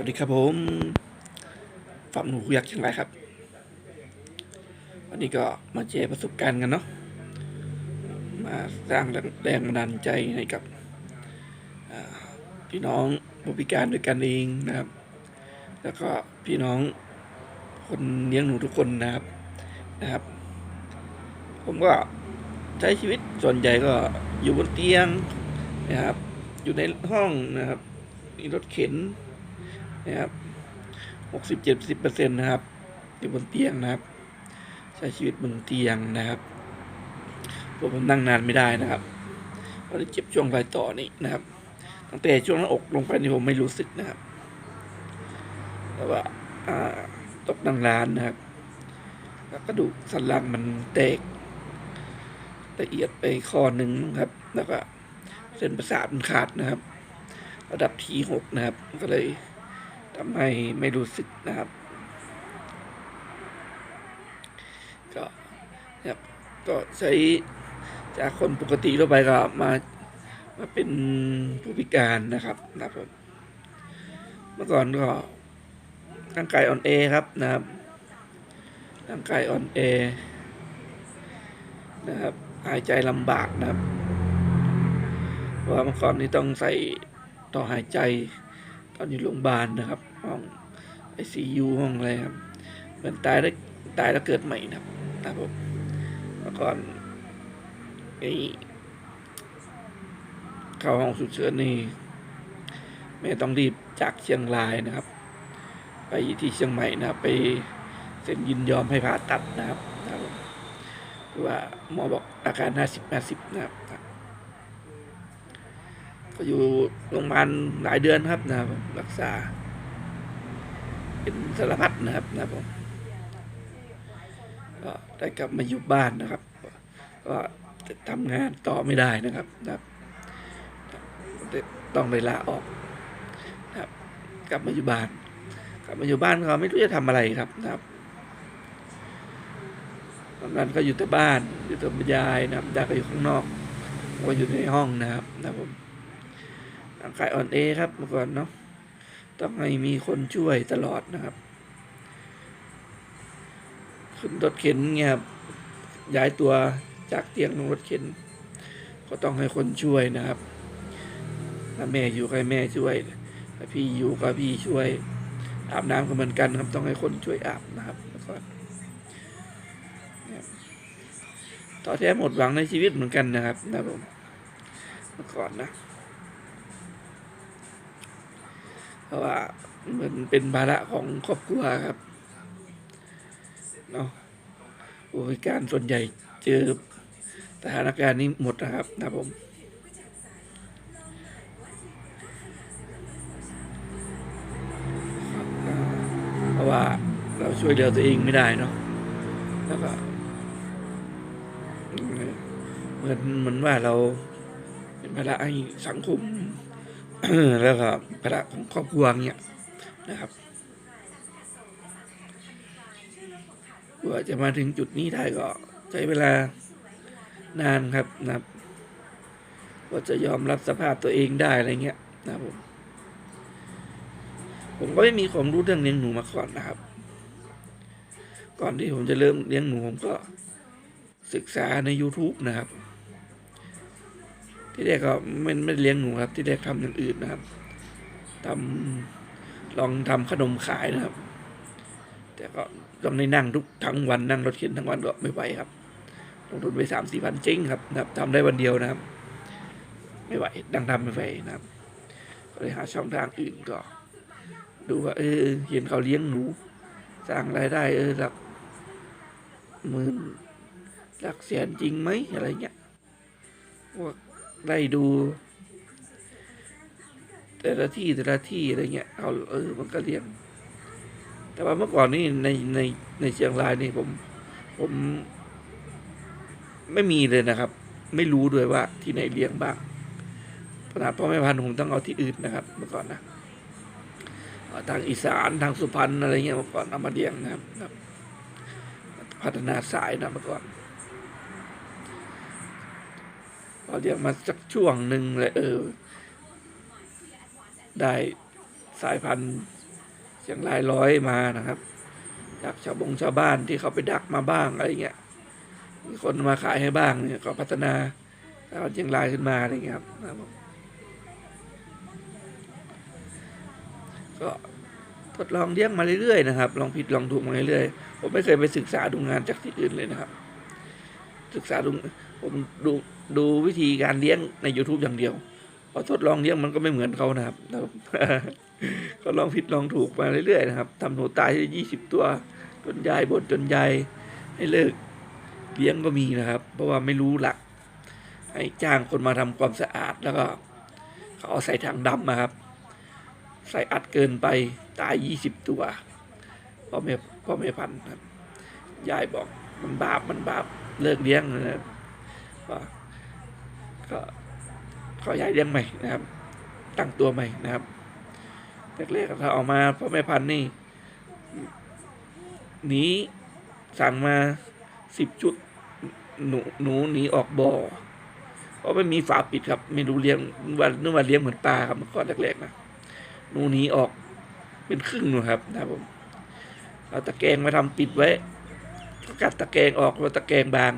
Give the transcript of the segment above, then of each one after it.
วัสดีครับผมฝัมหนูยักษ์เชียงรายครับ วันนี้ก็มาแชร์ประสบการณ์กันเนาะ มาสร้างแรงบันดาลใจให้กับพี่น้องผู้พิการด้วยกันเองนะครับ แล้วก็พี่น้องคนเลี้ยงหนูทุกคนนะครับ นะครับ ผมก็ใช้ชีวิตส่วนใหญ่ก็อยู่บนเตียงนะครับ อยู่ในห้องนะครับ มีรถเข็น นะครับหกสิบเจ็ดสิบเปอร์เซ็นต์นะครับอยู่บนเตียงนะครับ ใช้ชีวิตบนเตียงนะครับเพราะผมนั่งนานไม่ได้นะครับเพราะเจ็บช่วงรอยต่อนี่นะครับ ตั้งแต่ช่วงหน้าอกลงไปนี่ผมไม่รู้สึกนะครับ แต่ว่าอ่าตกนั่งร้านนะครับแล้วกระดูกสันหลังมันแตกละเอียดไปข้อหนึ่งครับ แล้วก็เส้นประสาทมันขาดนะครับ ระดับทีหกนะครับ ก็เลย ทำให้ไม่รู้สึกนะครับ ก็นะครับก็ใช้จากคนปกติทั่วไปก็มามาเป็นผู้พิการนะครับนะครับผมเมื่อก่อนก็ร่างกายอ่อนแอครับนะครับร่างกายอ่อนแอนะครับหายใจลำบากนะครับเพราะว่าเมื่อก่อนนี้ต้องใส่ต่อหายใจตอนอยู่โรงพยาบาลนะครับ ห้องไอซียูห้องอะไรครับ เหมือนตายแล้วตายแล้วเกิดใหม่นะครับนะครับผมเมื่อก่อนไอเข้าห้องฉุกเฉินนี่ไม่ต้องรีบจากเชียงรายนะครับ ไปที่เชียงใหม่นะไปเซ็นยินยอมให้ผ่าตัดนะครับนะครับผมคือว่าหมอบอกอาการห้าสิบห้าสิบนะครับก็อยู่โรงพยาบาลหลายเดือนครับนะครับรักษา เป็นสารพัดนะครับนะผมก็ได้กลับมาอยู่บ้านนะครับ ก็ทำงานต่อไม่ได้นะครับนะครับต้องไปลาออกนะครับ กลับมาอยู่บ้าน กลับมาอยู่บ้านก็ไม่รู้จะทำอะไรครับนะครับตอนนั้นก็อยู่แต่บ้านอยู่แต่ยายนะครับยายก็อยู่ข้างนอกก็อยู่ในห้องนะครับ นะผมร่างกายอ่อนแอครับเมื่อก่อนเนาะ ต้องให้มีคนช่วยตลอดนะครับ ขึ้นรถเข็นเงี้ยครับย้ายตัวจากเตียงลงรถเข็น ก็ต้องให้คนช่วยนะครับถ้าแม่อยู่ก็ให้แม่ช่วยถ้าพี่อยู่ก็พี่ช่วย อาบน้ำก็เหมือนกันครับต้องให้คนช่วยอาบนะครับเมื่อก่อนเนี่ยต่อแท้หมดหวังในชีวิตเหมือนกันนะครับนะครับผมเมื่อก่อนนะ เพราะว่ามันเป็นภาระของครอบครัวครับเนาะผู้พิการส่วนใหญ่เจอสถานการณ์นี้หมดนะครับนะผมเพราะว่าเราช่วยเหลือตัวเองไม่ได้เนาะแล้วก็เหมือนเหมือนว่าเราเป็นภาระให้สังคม แล้วก็ภาระของครอบครัวเนี่ยนะครับกว่าจะมาถึงจุดนี้ได้ก็ใช้เวลานานครับนะครับว่าจะยอมรับสภาพตัวเองได้อะไรเงี้ยนะครับผมผมก็ไม่มีความรู้เรื่องเลี้ยงหนูมาก่อนนะครับ ก่อนที่ผมจะเริ่มเลี้ยงหนูผมก็ศึกษาใน YouTube นะครับ ที่แรกก็ไม่ไม่เลี้ยงหนูครับ ที่แรกทำอย่างอื่นนะครับทำลองทำขนมขายนะครับ แต่ก็ต้องในนั่งทุกทั้งวันนั่งรถเข็นทั้งวันก็ไม่ไหวครับลงทุนไปสามสี่พันจริงครับนะครับทำได้วันเดียวนะครับ ไม่ไหวดังทำไม่ไหวนะครับ ก็เลยหาช่องทางอื่นก็ ดูว่าเออเห็นเขาเลี้ยงหนูสร้างรายได้ เออหลักหมื่นหลักแสนจริงไหมอะไรเงี้ยว่า ได้ดู แต่ละที่แต่ละที่อะไรเงี้ยเอาเออมันก็เลี้ยง แต่ว่าเมื่อก่อนนี่ในในในเชียงรายนี่ผมผม ไม่มีเลยนะครับ ไม่รู้ด้วยว่าที่ไหนเลี้ยงบ้างขนาดพ่อแม่พันธุ์ผมต้องเอาที่อื่นนะครับ เมื่อก่อนนะทางอีสานทางสุพรรณอะไรเงี้ยเมื่อก่อนเอามาเลี้ยงนะครับ พัฒนาสายนะเมื่อก่อน พอเรียกมาสักช่วงหนึ่งเลยเออ ได้สายพันธุ์เชียงรายร้อยมานะครับ จากชาวบงชาวบ้านที่เขาไปดักมาบ้างอะไรเงี้ยมีคนมาขายให้บ้างเนี่ยก็พัฒนาตลาดเชียงรายขึ้นมาอะไรเงี้ยครับก็ทดลองเลี้ยงมาเรื่อยๆนะครับลองผิดลองถูกมาเรื่อยๆผมไม่เคยไปศึกษาดูงานจากที่อื่นเลยนะครับ ศึกษาดู ผมดูดูวิธีการเลี้ยงใน YouTube อย่างเดียวพอทดลองเลี้ยงมันก็ไม่เหมือนเขานะครับนะครับก็ลองผิดลองถูกมาเรื่อยๆนะครับทำหนูตายที่ยี่สิบตัว จนยายบนจนยายให้เลิกเลี้ยงก็มีนะครับ เพราะว่าไม่รู้หลัก ให้จ้างคนมาทำความสะอาดแล้วก็เขาเอาใส่ถังดำมาครับ ใส่อัดเกินไปตายยี่สิบตัวพ่อแม่พ่อแม่พันธุ์ครับยายบอกมันบาปมันบาปเลิกเลี้ยงนะครับ ก็ก็ขอยายเลี้ยงใหม่นะครับ ตั้งตัวใหม่นะครับแรกๆถ้าออกมาพ่อแม่พันธุ์นี่หนีสั่งมาสิบชุดหนูหนูหนีออกบ่อเพราะไม่มีฝาปิดครับ ไม่รู้เลี้ยงว่านึกว่าเลี้ยงเหมือนปลาครับเมื่อก่อนแรกๆนะหนูหนีออกเป็นครึ่งหนะครับนะครับผมเอาตะแกรงมาทำปิดไว้กัดตะแกรงออกแล้วตะแกรงบาง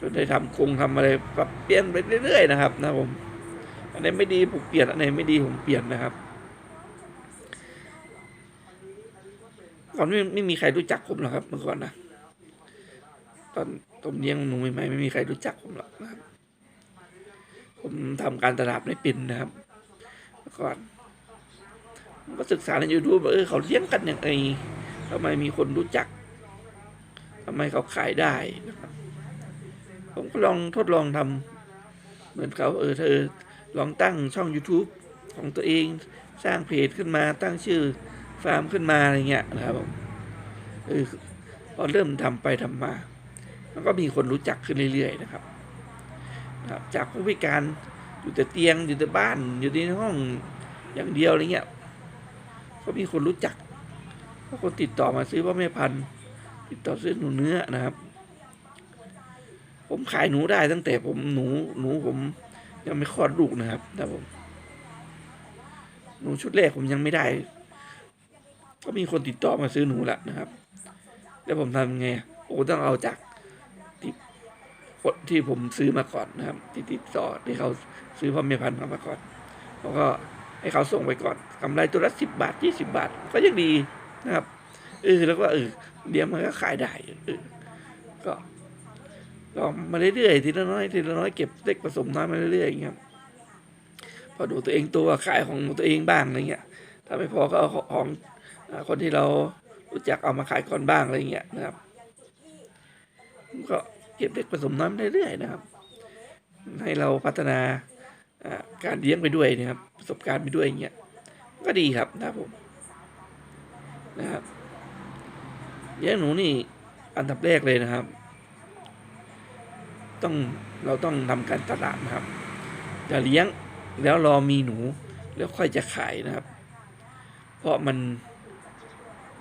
จนได้ทำคงทำอะไรปรับเปลี่ยนไปเรื่อยๆนะครับ นะผม อันไหนไม่ดีผมเปลี่ยนอันไหนไม่ดีผมเปลี่ยนนะครับก่อนไม่ไม่มีใครรู้จักผมหรอกครับ เมื่อก่อนนะตอนผมเลี้ยงหนูใหม่ๆไม่มีใครรู้จักผมหรอกนะครับ ผมทำการตลาดไม่เป็นนะครับเมื่อก่อนก็ศึกษาในยูทูบว่าเออเขาเลี้ยงกันอย่างไรทำไมมีคนรู้จักทำไมเขาขายได้นะครับ ผมก็ลองทดลองทำเหมือนเขาเออเธอลองตั้งช่อง YouTube ของตัวเองสร้างเพจขึ้นมาตั้งชื่อฟาร์มขึ้นมาอะไรเงี้ยนะครับผมเออพอเริ่มทำไปทำมามันก็มีคนรู้จักขึ้นเรื่อยๆนะครับครับ จากผู้พิการอยู่แต่เตียงอยู่แต่บ้านอยู่ในห้องอย่างเดียวอะไรเงี้ยก็มีคนรู้จักก็คนติดต่อมาซื้อพ่อแม่พันธุ์ติดต่อซื้อหนูเนื้อนะครับ ผมขายหนูได้ตั้งแต่ผมหนูหนูผมยังไม่คลอดลูกนะครับแต่ผม หนูชุดแรกผมยังไม่ได้ ก็มีคนติดต่อมาซื้อหนูล้วนะครับ แล้วผมทำไงโอ้ต้องเอาจากที่คนที่ผมซื้อมาก่อนนะครับที่ติดต่อที่เขาซื้อพ่อแม่พันธุ์มาก่อนแล้วก็ให้เขาส่งไปก่อนกำไรตัวละสิบบาทยี่สิบาท ก็ยังดีนะครับเออแล้วก็เออเดี๋ยวมันก็ขายได้เออก็ ลองมาเรื่อยๆทีละน้อยทีละน้อยเก็บเล็กผสมน้อยมาเรื่อยๆอย่างเงี้ยพอดูตัวเองตัวขายของตัวเองบ้างอะไรเงี้ยถ้าไม่พอก็เอาของคนที่เรารู้จักเอามาขายก่อนบ้างอะไรเงี้ยนะครับ ก็เก็บเล็กผสมน้อยมาเรื่อยๆนะครับ ให้เราพัฒนาการเลี้ยงไปด้วยนะครับ ประสบการณ์ไปด้วยอย่างเงี้ยก็ดีครับนะครับผมนะครับเลี้ยงหนูนี่อันดับแรกเลยนะครับ ต้องเราต้องทำการตลาดนะครับอย่าเลี้ยงแล้วรอมีหนูแล้วค่อยจะขายนะครับ เพราะมัน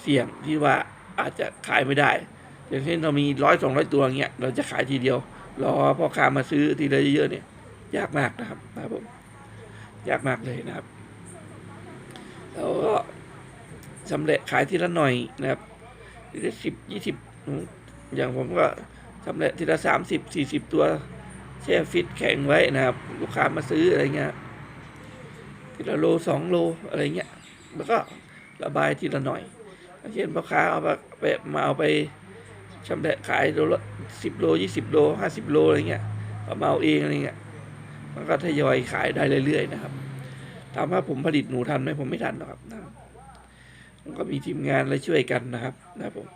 เสี่ยงที่ว่าอาจจะขายไม่ได้ อย่างเช่นเรามีร้อยสองร้อยตัวเงี้ยเราจะขายทีเดียว รอพ่อค้ามาซื้อทีละเยอะๆเนี่ย ยากมากนะครับนะครับผมยากมากเลยนะครับแล้วก็สำเร็จขายทีละหน่อยนะครับทีละสิบยี่สิบอย่างผมก็ สำเร็จทีละสามสิบสี่สิบตัวแช่ฟิตแข็งไว้นะครับ ลูกค้ามาซื้ออะไรเงี้ยทีละโลสองโลอะไรเงี้ยแล้วก็ระบายทีละหน่อยเช่นพ่อค้าเอาไปไปมาเอาไปชำแหละขายโลละสิบโลยี่สิบโลห้าสิบโลอะไรเงี้ยเอามาเอาเองอะไรเงี้ยมันก็ทยอยขายได้เรื่อยๆนะครับถามว่าผมผลิตหนูทันไหมผมไม่ทันหรอกครับนะครับผมก็มีทีมงานและช่วยกันนะครับนะผม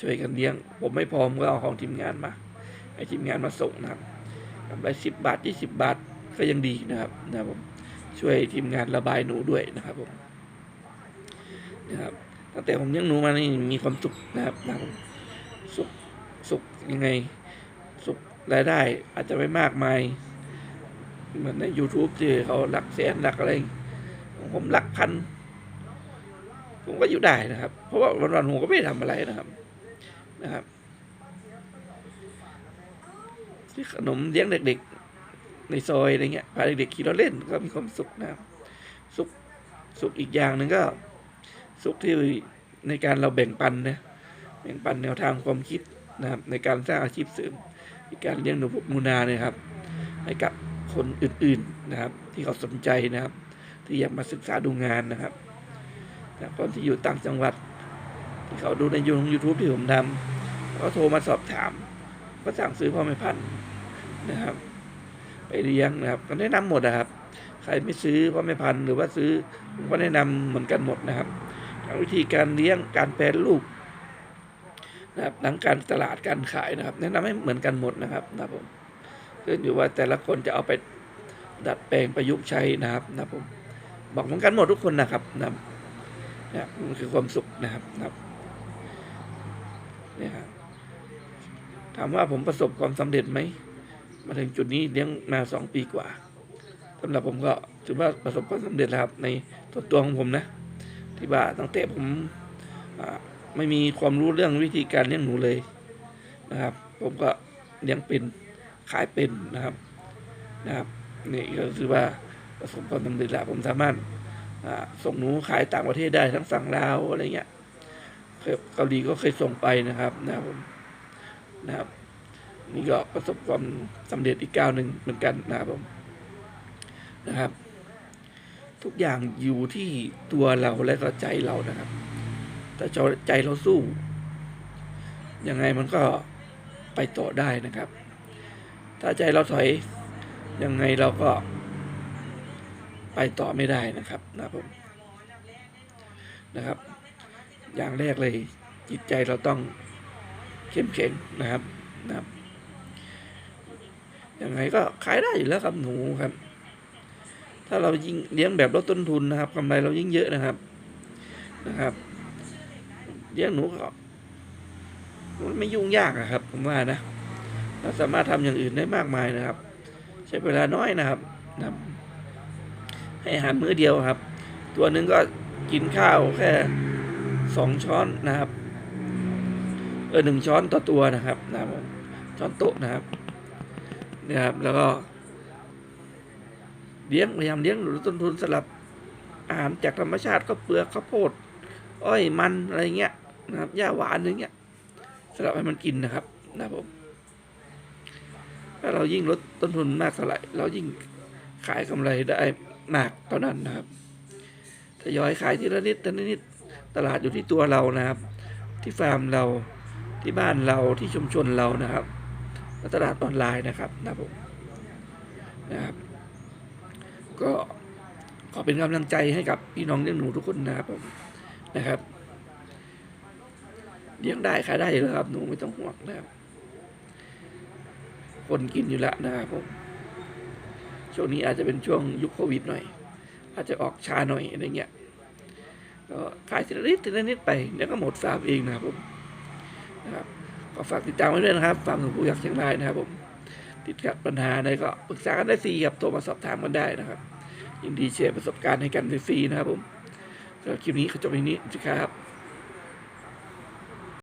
ช่วยกันเลี้ยง ผมไม่พร้อมก็เอาของทีมงานมาให้ทีมงานมาส่งนะครับกำไรสิบบาทยี่สิบบาทก็ยังดีนะครับนะครับผมช่วยทีมงานระบายหนูด้วยนะครับผมนะครับตั้งแต่ผมเลี้ยงหนูมานี่มีความสุขนะครับนะครับสุขสุขยังไงสุขรายได้ อาจจะไม่มากมาย เหมือนใน YouTube ที่เขาหลักแสนหลักอะไรผมหลักพันผมก็อยู่ได้นะครับ เพราะว่าวันๆผมก็ไม่ได้ทำอะไรนะครับ นะครับที่ขนมเลี้ยงเด็ก ๆ ในซอยอะไรเงี้ยพาเด็กๆขี่รถเล่นก็มีความสุขนะครับสุขสุขอีกอย่างหนึ่งก็ สุขที่ในการเราแบ่งปันนะแบ่งปันแนวทางความคิดนะครับ ในการสร้างอาชีพเสริมในการเลี้ยงหนูพุกหนูนาเนี่ยครับ ให้กับคนอื่นๆนะครับ ที่เขาสนใจนะครับ ที่อยากมาศึกษาดูงานนะครับคนที่อยู่ต่างจังหวัด ที่เขาดูในยูทูบยูทูบที่ผมทำก็โทรมาสอบถาม ก็สั่งซื้อพ่อแม่พันธุ์นะครับ ไปเลี้ยงนะครับ ก็แนะนำหมดนะครับ ใครไม่ซื้อพ่อแม่พันธุ์หรือว่าซื้อผมก็แนะนำเหมือนกันหมดนะครับทั้งวิธีการเลี้ยงการแปรรูปนะครับทั้งการตลาดการขายนะครับ แนะนำให้เหมือนกันหมดนะครับนะครับผมขึ้นอยู่ว่าแต่ละคนจะเอาไปดัดแปลงประยุกต์ใช้นะครับนะครับผมบอกเหมือนกันหมดทุกคนนะครับนะครับนะครับมันคือความสุขนะครับนะครับ เนี่ยถามว่าผมประสบความสำเร็จไหมมาถึงจุดนี้เลี้ยงมาสองปีกว่าสำหรับผมก็ถือว่าประสบความสำเร็จแล้วครับ ในตัวตัวของผมนะ ที่ว่าตั้งแต่ผมไม่มีความรู้เรื่องวิธีการเลี้ยงหนูเลยนะครับ ผมก็เลี้ยงเป็นขายเป็นนะครับนะครับนี่ก็คือว่าประสบความสำเร็จแล้วผมสามารถส่งหนูขายต่างประเทศได้ทั้งฝั่งลาวอะไรเงี้ย เกาหลีก็เคยส่งไปนะครับนะครับผมนะครับ นี่ก็ประสบความสำเร็จอีกก้าวหนึ่งเหมือนกันนะครับผมนะครับ ทุกอย่างอยู่ที่ตัวเราและก็ใจเรานะครับแต่ใจเราสู้ยังไงมันก็ไปต่อได้นะครับ ถ้าใจเราถอยยังไงเราก็ไปต่อไม่ได้นะครับนะครับผมนะครับ อย่างแรกเลย จิตใจเราต้องเข้มแข็งนะครับนะครับยังไงก็ขายได้อยู่แล้วครับหนูครับ ถ้าเรายิ่งเลี้ยงแบบลดต้นทุนนะครับกำไรเรายิ่งเยอะนะครับนะครับเลี้ยงหนูก็มันไม่ยุ่งยากอะครับ ผมว่านะเราสามารถทำอย่างอื่นได้มากมายนะครับ ใช้เวลาน้อยนะครับนะครับให้อาหารมื้อเดียวครับ ตัวหนึ่งก็กินข้าวแค่ สองช้อนนะครับเออหนึ่งช้อนต่อตัวนะครับนะครับช้อนโต๊ะนะครับนะครับแล้วก็เลี้ยงพยายามเลี้ยงลดต้นทุนสลับอาหารจากธรรมชาติก็เปลือกข้าวโพดอ้อยมันอะไรเงี้ยนะครับหญ้าหวานอย่างเงี้ยสลับให้มันกินนะครับนะครับผมถ้าเรายิ่งลดต้นทุนมากเท่าไหร่เรายิ่งขายกำไรได้มากเท่านั้นนะครับทยอยขายทีละนิดทีละนิด ตลาดอยู่ที่ตัวเรานะครับ ที่ฟาร์มเราที่บ้านเราที่ชุมชนเรานะครับและตลาดออนไลน์นะครับนะผมนะครับ ก็ขอเป็นกำลังใจให้กับพี่น้องเลี้ยงหนูทุกคนนะครับผมนะครับเลี้ยงได้ขายได้อยู่แล้วครับหนูไม่ต้องห่วงนะครับ คนกินอยู่แล้วนะครับผมช่วงนี้อาจจะเป็นช่วงยุคโควิดหน่อย อาจจะออกช้าหน่อยอะไรเงี้ย ก็ขายทีละนิดทีละนิดไปเดี๋ยวก็หมดฟาร์มเองนะครับผมนะครับก็ฝากติดตามไว้ด้วยนะครับฟาร์มหนูผู้อยากเชียงรายนะครับผมติดขัดปัญหาใดก็ปรึกษากันได้ฟรีครับโทรมาสอบถามกันได้นะครับยินดีแชร์ประสบการณ์ให้กันฟรีนะครับผมสำหรับคลิปนี้ก็จบในนี้นะครับ